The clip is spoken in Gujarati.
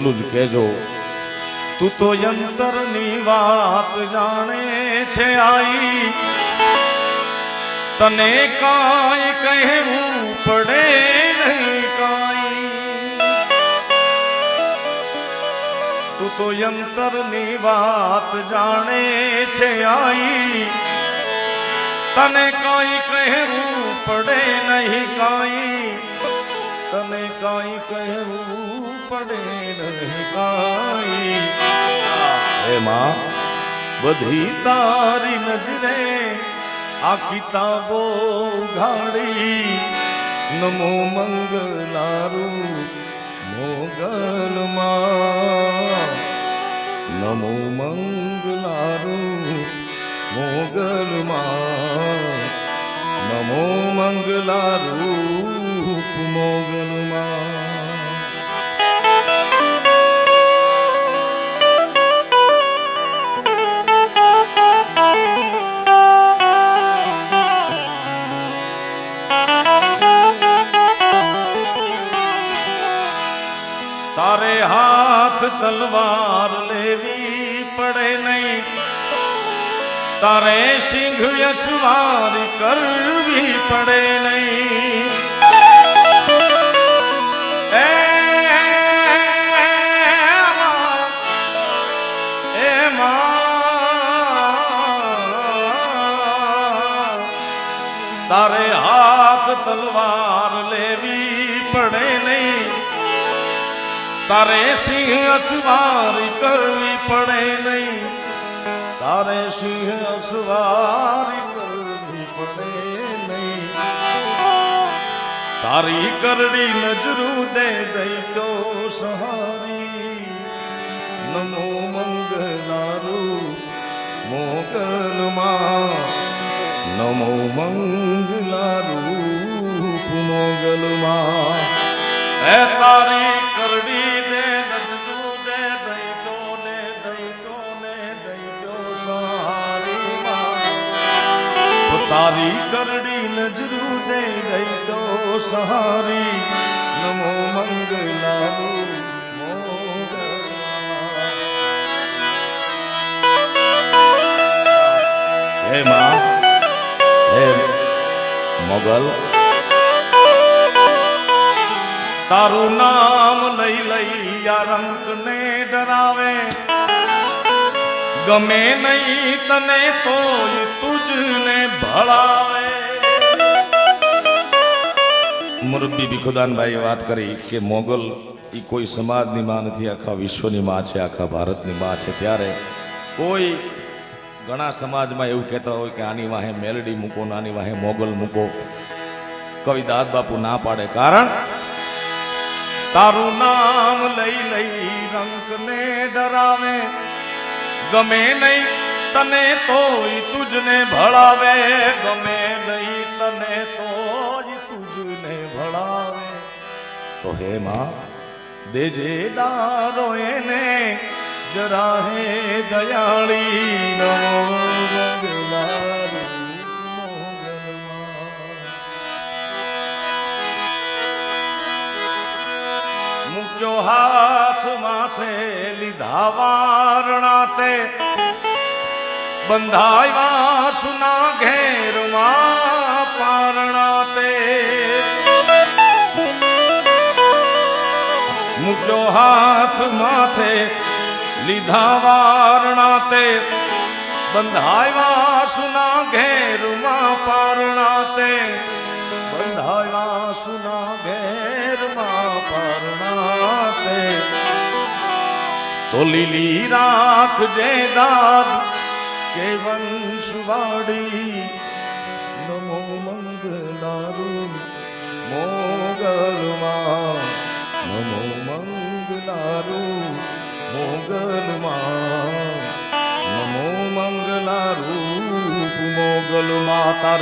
એટલું જ કહેજો. તું તો યંતરની વાત જાણે છે આઈ. તને કાંઈ કહેવું પડે નહીં કાંઈ. તું તો યંતરની વાત જાણે છે આઈ. તને કાંઈ કહેવું પડે નહીં કાંઈ. તને કાંઈ કહેવું પડે માં, બધી તારી નજરે આ કિતાબો ઉઘાડી. નમો મંગલારું મોગલમાં. નમો મંગલારું મોગલમાં. નમો મંગલારૂપ મોગલમાં તારે હાથ તલવાર લેવી પડે નહીં. તારે સિંહ યશવાર કરવી પડે નહીં. તારે હાથ તલવાર લેવી પડે નહીં તારે સિંહ અસવાર કરવી પડે નહીં તારે સિંહ અસવારી કરવી પડે નહીં તારી કરડી નજરું દે દઈ તો સહારી નમો મંગલારું મોગલમાં નમો મંગલારૂપ મોગલમાં હે તારી કરડી દે નજરું દે દૈતો ને દૈતો ને દૈતો સહારી તો તારી કરડી નજરું દે દૈતો સહારી નમો મંગલારું હે માં હે મોગલ. તારું નામ લઈ લઈ આ રંક ને ડરાવે. ગમે નહીં તને તો તુજને ભળાવે. મુરબ્બી ભીખુદાનભાઈએ વાત કરી કે મોગલ એ કોઈ સમાજની માં નથી, આખા વિશ્વની માં છે, આખા ભારતની માં છે. ત્યારે કોઈ ઘણા સમાજમાં એવું કહેતા હોય કે આની વાહે મેલડી મૂકો ને આની વાહે મોગલ મૂકો. કવિ દાદ બાપુ ના પાડે કારણ? તારું નામ લઈ લઈ રંકને ડરાવે. ગમે નહીં તને તોય તુજને ભળાવે. ગમે નહીં તને તોય તુજને ભળાવે. તો હે માં, દેજે ડારો એને જરા હે દયાળી મોગલમાં. મૂક્યો હાથ માથે લીધા વારણા તે બંધાવ્યા સુના ઘેરમાં પારણા તે મૂક્યો હાથ માથે લીધા વારણા તે બંધાયવા સુના ઘેરમાં પારણા તે બંધાયવા સુના ઘેરમાં પારણા તે. તો લીલી રાખજે દાદ કે વંશવાડી નમો મંગલારું, મોગલમાં, નમો મંગલારું. મોગલમાં નમો મંગલારૂપ મોગલમાં તારે